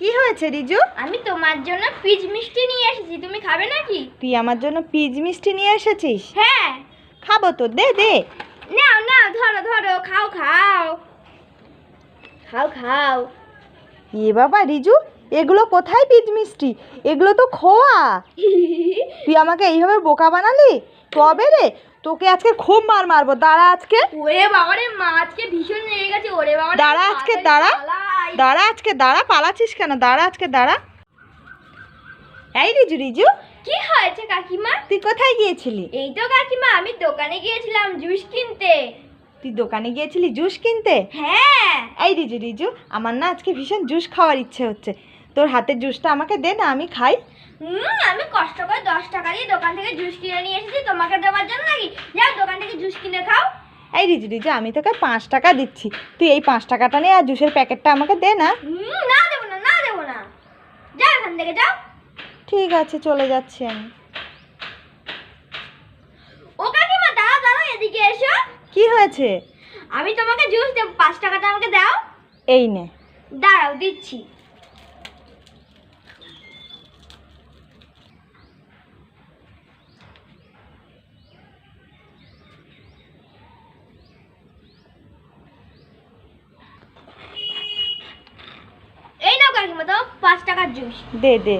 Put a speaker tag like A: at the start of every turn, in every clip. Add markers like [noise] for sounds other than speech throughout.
A: কি হয়েছে রিজু?
B: আমি তোমার জন্য পিচ মিষ্টি নিয়ে এসেছি। তুমি খাবে নাকি?
A: তুই আমার জন্য পিজ মিষ্টি নিয়ে এসেছিস?
B: হ্যাঁ।
A: খাব তো দে দে।
B: নাও নাও ধরো ধরো খাও খাও। খাও খাও।
A: এ বাবা রিজু এগুলো কোথায় পিজ মিষ্টি? এগুলো তো খোয়া। [laughs] তুই আমাকে এইভাবে বোকা বানালি? তবে রে তোকে আজকে খুব মার মারবো। দাঁড়া আজকে।
B: ওরে বাবা রে মা আজকে ভীষণ লেগে গেছে। ওরে বাবা
A: দাঁড়া আজকে, দাঁড়া। দাঁড়া আজকে দাঁড়া পালাচ্ছিস কেন? দাঁড়া আজকে দাঁড়া। এই রিজু রিজু।
B: কি হয়েছে কাকিমা?
A: তুই কোথায় গিয়েছিলি?
B: এই তো কাকিমা আমি দোকানে গিয়েছিলাম জুস কিনতে।
A: তুই দোকানে গিয়েছিলি জুস কিনতে?
B: হ্যাঁ।
A: এই রিজু রিজু আমার না আজকে ভীষণ জুস খাওয়ার ইচ্ছে হচ্ছে। তোর হাতের জুসটা আমাকে দে না আমি খাই।
B: হুম আমি কষ্ট করে দশ টাকা দিয়ে দোকান থেকে জুস কিনে নিয়ে এসেছি তোমাকে দেওয়ার জন্য নাকি? যাও দোকান থেকে জুস কিনে খাও।
A: এই রিজু রিজু আমি তোকে পাঁচ টাকা দিচ্ছি। তুই এই পাঁচ টাকাটা নিয়ে আর জুসের প্যাকেটটা আমাকে দে না।
B: হুম না দেবো না না দেবো না। যাও এখান থেকে যাও।
A: ঠিক আছে চলে যাচ্ছি আমি।
B: ও কাকিমা দাঁড়াও দাঁড়াও এদিকে এসো।
A: কি হয়েছে?
B: আমি তোমাকে জুস দেবো পাঁচ টাকাটা আমাকে দাও।
A: এই নে।
B: দাঁড়াও দিচ্ছি। তো পাঁচ টাকার জুস।
A: দে দে।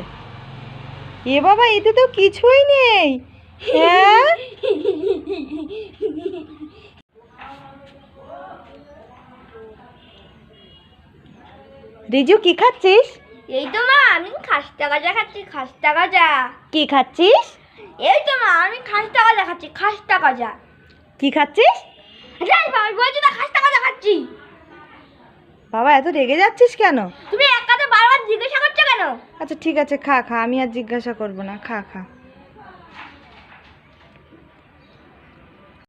A: এ বাবা এতে তো কিছুই নেই। হ্যাঁ? রিজু কি খাচ্ছিস?
B: এই তো মা আমি খাস্তা গাজা খাচ্ছি খাস্তা গাজা
A: কি খাচ্ছিস?
B: এই তো মা আমি খাস্তা গাজা খাচ্ছি খাস্তা গাজা
A: কি খাচ্ছিস?
B: বাবা বলছি না খাস্তা গাজা খাচ্ছি।
A: বাবা এত রেগে যাচ্ছিস কেন?
B: তুমি
A: আচ্ছা ঠিক আছে খা খা আমি আর জিজ্ঞাসা করব না খা খা।